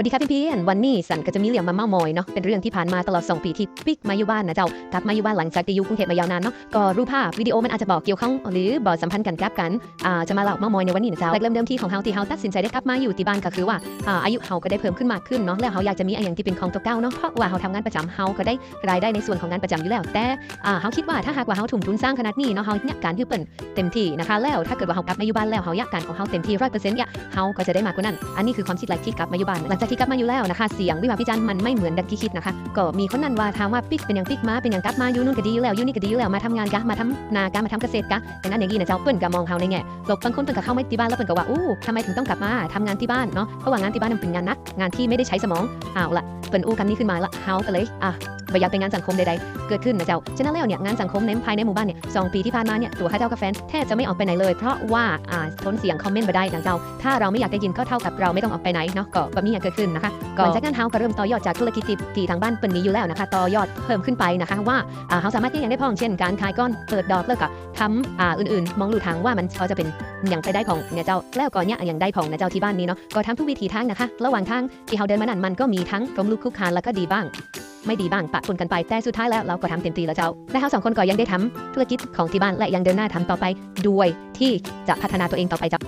วัสดีครับพี่ๆวันนี้สันก็จะมีเรื่องมาเม้ามอยเนาะเป็นเรื่องที่ผ่านมาตลอด2ปีที่ปิ๊กมาอยู่บ้านนะเจ้ากลับมาอยู่บ้านหลังจากที่อยู่กรุงเทพมายาวนานเนาะก็รูปภาพวิดีโอมันอาจจะบอกเกี่ยวข้องหรือบอกสัมพันธ์กันกับกันอ่าจะมาเล่าเม้ามอยในวันนี้นะเจ้าแรกเริ่มเดิมที่ของเฮาที่เฮาตัดสินใจได้กลับมาอยู่ที่บ้านก็คือว่าอ่าอายุเฮาก็ได้เพิ่มขึ้นมากขึ้นเนาะแล้วเฮาอยากจะมีอะไรอย่างที่เป็นของตัวเก่าเนาะเพราะว่าเฮาทำงานประจำเฮาก็ได้รายได้ในส่วนของงานประจำอยู่แล้ว แต่อ่าเฮาคิดว่าถ้าหากว่าเฮาทุ่มทุนสร้างขนาดนี้เนาะเฮาเนี่ยการที่เปิ่นเต็มที่นะคะแล้วถ้าเกิดว่าเฮากลับมาอยู่บ้านแล้วเฮาอยากการของเฮาเต็มที่ร้อยเปอร์เซ็นต์เนี่ยเฮาก็จะได้มากกว่านั้นอันนี้คือความคิดแรกที่กลับมาอยู่บ้านหลังจากที่กลับมาอยู่แล้วนะคะ เสียงวิพากษ์วิจารณ์มันไม่เหมือนดักที่คิดนะคะ ก็มีคนนั้นว่าถามว่าปิ๊กเป็นอย่างปิ๊กมาเป็นอย่างกลับมาอยู่นู่นก็ดีอยู่แล้วอยู่นี่ก็ดีอยู่แล้วมาทำงานกะมาทำนากะมาทำเกษตรกะแต่นั้นอย่างนี้นะเจ้าเปิ้นก็มองเขาในแง่ลบบางคนเปิ้นก็เข้าไม่ที่บ้านแล้วเปิ้นก็ว่าอู้ทำไมถึงต้องกลับมาทำงานที่บ้านเนาะเพราะว่างานที่บ้านมันเป็นงานนักงานที่ไม่ได้ใช้สมองเอาละเปิ้นอู้กันี้ขึ้นมาละเฮาก็เลยอะบ่อยากเป็นงานสังคมใดๆ เกิดขึ้นนะเจ้า ฉะนั้นแล้วเนี่ยงานสังคมในภายในหมู่บ้านเนี่ยสองปีที่ผ่านมาเนี่ยตัวข้าเจ้ากับแฟนแทบจะไม่ออกไปไหนเลย เพราะว่าอ่าทนเสียงคอมเมนต์มาได้นะเจ้า ถ้าเราไม่อยากได้ยินก็เท่ากับเราไม่ต้องออกไปไหนเนาะก็แบบนี้เกิดขึ้นนะคะก่อนจากนั้นเฮาก็เริ่มต่อยอดจากธุรกิจที่ที่ทางบ้านเปิ่นมีอยู่แล้วนะคะต่อยอดเพิ่มขึ้นไปนะคะว่าอ่าเฮาสามารถที่ยังได้พ่องเช่นการขายก้อนเปิดดอกแล้วก็ทำอ่าอื่นๆ มองดูทางว่ามันพอจะเป็นอย่างไปได้ของเนี่ยเจ้าแล้วก็เนี่ยอย่างได้ของนะเจ้าที่บ้านนี้เนาะก็ทำทุกวิถีทางนะคะ ระหว่างทางที่เฮาเดินมานั้นมันก็มีทั้งล้มลุกคุกคานแล้วก็ดีบ้าง ไม่ดีบ้างปะปนกันไปแต่สุดท้ายแล้วเราก็ทำเต็มที่แล้วเจ้าและเราสองคนก็ยังได้ทำธุรกิจของที่บ้านและยังเดินหน้าทำต่อไป ด้วยที่จะพัฒนาตัวเองต่อไปเจ้า